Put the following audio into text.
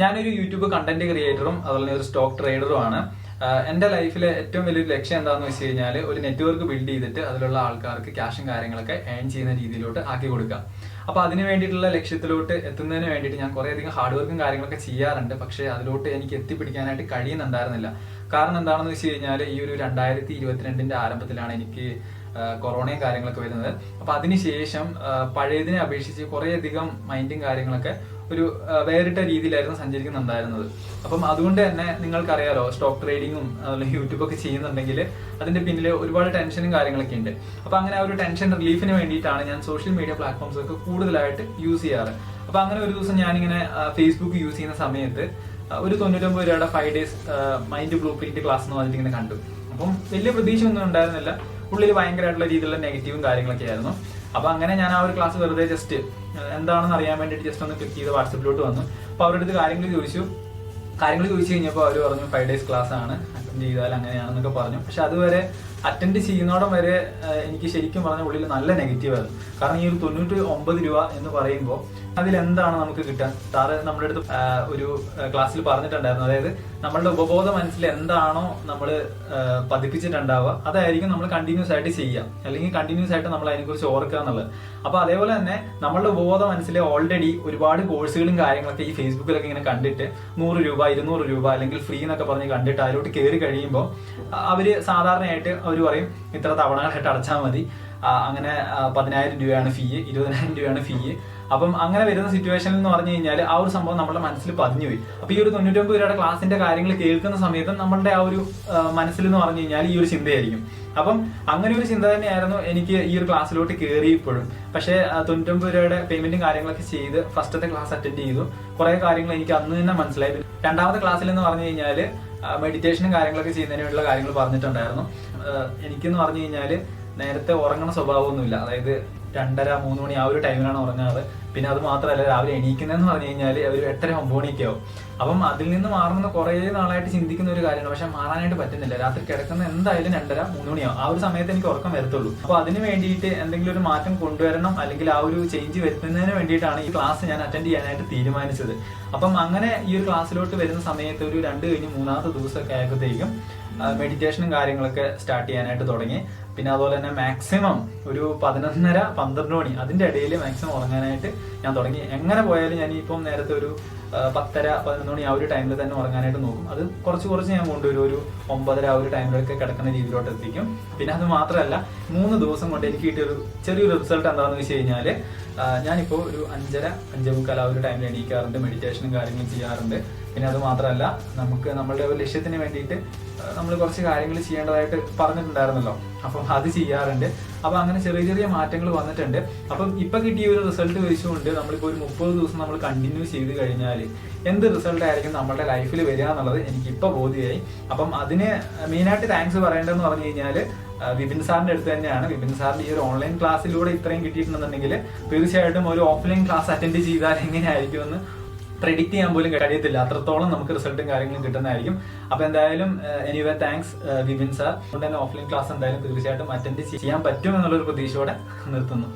ഞാനൊരു YouTube content ക്രിയേറ്ററും അതുപോലെ ഒരു സ്റ്റോക്ക് ട്രേഡറും ആണ്. എന്റെ ലൈഫിലെ ഏറ്റവും വലിയൊരു ലക്ഷ്യം എന്താണെന്ന് വെച്ച് കഴിഞ്ഞാൽ ഒരു നെറ്റ്വർക്ക് ബിൽഡ് ചെയ്തിട്ട് അതിലുള്ള ആൾക്കാർക്ക് ക്യാഷും കാര്യങ്ങളൊക്കെ ഏൺ ചെയ്യുന്ന രീതിയിലോട്ട് ആക്കി കൊടുക്കുക. അപ്പൊ അതിന് വേണ്ടിയിട്ടുള്ള ലക്ഷ്യത്തിലോട്ട് എത്തുന്നതിന് വേണ്ടിയിട്ട് ഞാൻ കുറേയധികം ഹാർഡ് വർക്കും കാര്യങ്ങളൊക്കെ ചെയ്യാറുണ്ട്. പക്ഷേ അതിലോട്ട് എനിക്ക് എത്തിപ്പിടിക്കാനായിട്ട് കഴിയുന്നുണ്ടായിരുന്നില്ല. കാരണം എന്താണെന്ന് വെച്ച് കഴിഞ്ഞാൽ ഈ ഒരു രണ്ടായിരത്തി ഇരുപത്തിരണ്ടിന്റെ ആരംഭത്തിലാണ് എനിക്ക് കൊറോണയും കാര്യങ്ങളൊക്കെ വരുന്നത്. അപ്പൊ അതിനുശേഷം പഴയതിനെ അപേക്ഷിച്ച് കുറേയധികം മൈൻഡും കാര്യങ്ങളൊക്കെ ഒരു വേറിട്ട രീതിയിലായിരുന്നു സഞ്ചരിക്കുന്നുണ്ടായിരുന്നത്. അപ്പം അതുകൊണ്ട് തന്നെ നിങ്ങൾക്കറിയാലോ സ്റ്റോക്ക് ട്രേഡിങ്ങും അതുപോലെ യൂട്യൂബ് ഒക്കെ ചെയ്യുന്നുണ്ടെങ്കിൽ അതിന്റെ പിന്നിൽ ഒരുപാട് ടെൻഷനും കാര്യങ്ങളൊക്കെ ഉണ്ട്. അപ്പം അങ്ങനെ ആ ഒരു ടെൻഷൻ റിലീഫിന് വേണ്ടിയിട്ടാണ് ഞാൻ സോഷ്യൽ മീഡിയ പ്ലാറ്റ്ഫോംസ് ഒക്കെ കൂടുതലായിട്ട് യൂസ് ചെയ്യാറ്. അപ്പം അങ്ങനെ ഒരു ദിവസം ഞാനിങ്ങനെ ഫേസ്ബുക്ക് യൂസ് ചെയ്യുന്ന സമയത്ത് ഒരു തൊണ്ണൂറ്റൊമ്പത് രൂപയുടെ five days mind blueprint class എന്ന് പറഞ്ഞിട്ട് ഇങ്ങനെ കണ്ടു. അപ്പം വലിയ പ്രതീക്ഷ ഒന്നും ഉണ്ടായിരുന്നില്ല. ഉള്ളിൽ ഭയങ്കരമായിട്ടുള്ള രീതിയിലുള്ള നെഗറ്റീവും കാര്യങ്ങളൊക്കെ ആയിരുന്നു. അപ്പൊ അങ്ങനെ ഞാൻ ആ ഒരു ക്ലാസ് വെറുതെ ജസ്റ്റ് എന്താണെന്ന് അറിയാൻ വേണ്ടിയിട്ട് ജസ്റ്റ് ഒന്ന് ക്ലിക്ക് ചെയ്ത് വാട്സപ്പിലോട്ട് വന്നു. അപ്പൊ അവരുടെ അടുത്ത് കാര്യങ്ങൾ ചോദിച്ചു. കാര്യങ്ങൾ ചോദിച്ചു കഴിഞ്ഞപ്പോൾ അവർ പറഞ്ഞു ഫൈവ് ഡേയ്സ് ക്ലാസ് ആണ്. അറ്റൻഡ് ചെയ്താൽ അങ്ങനെയാണെന്നൊക്കെ പറഞ്ഞു. പക്ഷെ അതുവരെ അറ്റൻഡ് ചെയ്യുന്നോടം വരെ എനിക്ക് ശരിക്കും പറഞ്ഞ ഉള്ളിൽ നല്ല നെഗറ്റീവ് ആയിരുന്നു. കാരണം ഈ ഒരു തൊണ്ണൂറ്റി ഒമ്പത് രൂപ എന്ന് പറയുമ്പോൾ അതിലെന്താണ് നമുക്ക് കിട്ടുക സാറ് നമ്മുടെ അടുത്ത് ഒരു ക്ലാസ്സിൽ പറഞ്ഞിട്ടുണ്ടായിരുന്നു. അതായത് നമ്മളുടെ ഉപബോധ മനസ്സിൽ എന്താണോ നമ്മൾ പതിപ്പിച്ചിട്ടുണ്ടാവുക അതായിരിക്കും നമ്മൾ കണ്ടിന്യൂസ് ആയിട്ട് ചെയ്യുക. അല്ലെങ്കിൽ കണ്ടിന്യൂസ് ആയിട്ട് നമ്മൾ അതിനെക്കുറിച്ച് ഓർക്കുക എന്നുള്ളത്. അപ്പൊ അതേപോലെ തന്നെ നമ്മളുടെ ഉപബോധ മനസ്സിൽ ഓൾറെഡി ഒരുപാട് കോഴ്സുകളും കാര്യങ്ങളൊക്കെ ഈ ഫേസ്ബുക്കിലൊക്കെ ഇങ്ങനെ കണ്ടിട്ട് നൂറ് രൂപ ഇരുന്നൂറ് രൂപ അല്ലെങ്കിൽ ഫ്രീ എന്നൊക്കെ പറഞ്ഞ് കണ്ടിട്ട് അതിലോട്ട് കയറി കഴിയുമ്പോൾ അവർ സാധാരണയായിട്ട് അവർ പറയും ഇത്ര തവണകളായിട്ട് അടച്ചാൽ മതി. അങ്ങനെ പതിനായിരം രൂപയാണ് ഫീ ഇരുപതിനായിരം രൂപയാണ് ഫീ അപ്പം അങ്ങനെ വരുന്ന സിറ്റുവേഷനിൽ എന്ന് പറഞ്ഞു കഴിഞ്ഞാൽ ആ ഒരു സംഭവം നമ്മുടെ മനസ്സിൽ പതിഞ്ഞു പോയി അപ്പൊ ഈ ഒരു തൊണ്ണൂറ്റൊമ്പത് രൂപയുടെ ക്ലാസിന്റെ കാര്യങ്ങൾ കേൾക്കുന്ന സമയത്ത് നമ്മളുടെ ആ ഒരു മനസ്സിൽ എന്ന് പറഞ്ഞു കഴിഞ്ഞാൽ ഈ ഒരു ചിന്തയായിരിക്കും. അപ്പം അങ്ങനെ ഒരു ചിന്ത തന്നെയായിരുന്നു എനിക്ക് ഈ ഒരു ക്ലാസ്സിലോട്ട് കയറിയപ്പോഴും പക്ഷേ തൊണ്ണൂറ്റൊമ്പത് രൂപയുടെ പേയ്മെന്റും കാര്യങ്ങളൊക്കെ ചെയ്ത് ഫസ്റ്റത്തെ ക്ലാസ് അറ്റൻഡ് ചെയ്തു. കുറെ കാര്യങ്ങൾ എനിക്ക് അന്ന് തന്നെ മനസ്സിലായി. രണ്ടാമത്തെ ക്ലാസ്സിൽ എന്ന് പറഞ്ഞു കഴിഞ്ഞാൽ മെഡിറ്റേഷനും കാര്യങ്ങളൊക്കെ ചെയ്യുന്നതിന് വേണ്ടിയുള്ള കാര്യങ്ങൾ പറഞ്ഞിട്ടുണ്ടായിരുന്നു. എനിക്കെന്ന് പറഞ്ഞു കഴിഞ്ഞാൽ നേരത്തെ ഉറങ്ങണ സ്വഭാവമൊന്നുമില്ല. അതായത് രണ്ടര മൂന്ന് മണി ആ ഒരു ടൈമിലാണ് ഉറങ്ങാറ്. പിന്നെ അത് മാത്രമല്ല രാവിലെ എണീക്കുന്നതെന്ന് പറഞ്ഞു കഴിഞ്ഞാൽ ഒരു എട്ടര ഒമ്പത് മണിയൊക്കെ അപ്പം അതിൽ നിന്ന് മാറുന്ന കുറേ നാളായിട്ട് ചിന്തിക്കുന്ന ഒരു കാര്യമാണ്. പക്ഷെ മാറാനായിട്ട് പറ്റുന്നില്ല. രാത്രി കിടക്കുന്ന എന്തായാലും രണ്ടര മൂന്ന് മണിയാവും ആ ഒരു സമയത്ത് എനിക്ക് ഉറക്കം വരത്തുള്ളൂ. അപ്പോൾ അതിന് വേണ്ടിയിട്ട് എന്തെങ്കിലും ഒരു മാറ്റം കൊണ്ടുവരണം. അല്ലെങ്കിൽ ആ ഒരു ചേഞ്ച് വരുത്തുന്നതിന് വേണ്ടിയിട്ടാണ് ഈ ക്ലാസ് ഞാൻ അറ്റൻഡ് ചെയ്യാനായിട്ട് തീരുമാനിച്ചത്. അപ്പം അങ്ങനെ ഈ ഒരു ക്ലാസ്സിലോട്ട് വരുന്ന സമയത്ത് ഒരു രണ്ട് കഴിഞ്ഞ് മൂന്നാമത്തെ ദിവസമൊക്കെ ആയപ്പോഴത്തേക്കും മെഡിറ്റേഷനും കാര്യങ്ങളൊക്കെ സ്റ്റാർട്ട് ചെയ്യാനായിട്ട് തുടങ്ങി. പിന്നെ അതുപോലെ തന്നെ മാക്സിമം ഒരു പതിനൊന്നര പന്ത്രണ്ട് മണി അതിന്റെ ഇടയിൽ മാക്സിമം ഉറങ്ങാനായിട്ട് ഞാൻ തുടങ്ങി. എങ്ങനെ പോയാലും ഞാൻ ഇപ്പം നേരത്തെ ഒരു പത്തര പതിനൊന്ന് മണി ആ ഒരു ടൈമിൽ തന്നെ ഉറങ്ങാനായിട്ട് നോക്കും. അത് കുറച്ച് കുറച്ച് ഞാൻ കൊണ്ടുവരും. ഒരു ഒമ്പതര ആ ഒരു ടൈമിലൊക്കെ കിടക്കുന്ന രീതിയിലോട്ട് എത്തിക്കും. പിന്നെ അത് മാത്രമല്ല മൂന്ന് ദിവസം കൊണ്ട് എനിക്ക് കിട്ടിയൊരു ചെറിയൊരു റിസൾട്ട് എന്താണെന്ന് വെച്ച് കഴിഞ്ഞാൽ ഞാനിപ്പോൾ ഒരു അഞ്ചര അഞ്ചേ മുക്കാൽ ആ ഒരു ടൈമിൽ എണീക്കാറുണ്ട് മെഡിറ്റേഷനും കാര്യങ്ങളും ചെയ്യാറുണ്ട്. പിന്നെ അത് മാത്രമല്ല നമുക്ക് നമ്മളുടെ ഒരു ലക്ഷ്യത്തിന് വേണ്ടിയിട്ട് നമ്മൾ കുറച്ച് കാര്യങ്ങൾ ചെയ്യേണ്ടതായിട്ട് പറഞ്ഞിട്ടുണ്ടായിരുന്നല്ലോ. അപ്പം അത് ചെയ്യാറുണ്ട്. അപ്പം അങ്ങനെ ചെറിയ ചെറിയ മാറ്റങ്ങൾ വന്നിട്ടുണ്ട്. അപ്പം ഇപ്പം കിട്ടിയ ഒരു റിസൾട്ട് വെച്ചുകൊണ്ട് നമ്മളിപ്പോൾ ഒരു മുപ്പത് ദിവസം നമ്മൾ കണ്ടിന്യൂ ചെയ്ത് കഴിഞ്ഞാൽ എന്ത് റിസൾട്ട് ആയിരിക്കും നമ്മുടെ ലൈഫിൽ വരിക എന്നുള്ളത് എനിക്ക് ഇപ്പൊ ബോധ്യമായി. അപ്പം അതിന് മെയിനായിട്ട് താങ്ക്സ് പറയേണ്ടതെന്ന് പറഞ്ഞു കഴിഞ്ഞാൽ വിപിൻ സാറിന്റെ അടുത്ത് തന്നെയാണ്. വിപിൻ സാറിന്റെ ഈ ഒരു ഓൺലൈൻ ക്ലാസ്സിലൂടെ ഇത്രയും കിട്ടിയിട്ടുണ്ടെന്നുണ്ടെങ്കിൽ തീർച്ചയായിട്ടും ഒരു ഓഫ്ലൈൻ ക്ലാസ് അറ്റൻഡ് ചെയ്താൽ എങ്ങനെയായിരിക്കും എന്ന് പ്രെഡിക്റ്റ് ചെയ്യാൻ പോലും കഴിയത്തില്ല. അത്രത്തോളം നമുക്ക് റിസൾട്ടും കാര്യങ്ങളും കിട്ടുന്നതായിരിക്കും. അപ്പൊ എന്തായാലും എനിവേ താങ്ക്സ് വിപിൻ സാർ അതുകൊണ്ട് തന്നെ ഓഫ്ലൈൻ ക്ലാസ് എന്തായാലും തീർച്ചയായിട്ടും അറ്റൻഡ് ചെയ്യാൻ പറ്റും എന്നുള്ളൊരു പ്രതീക്ഷയോടെ നിർത്തുന്നു.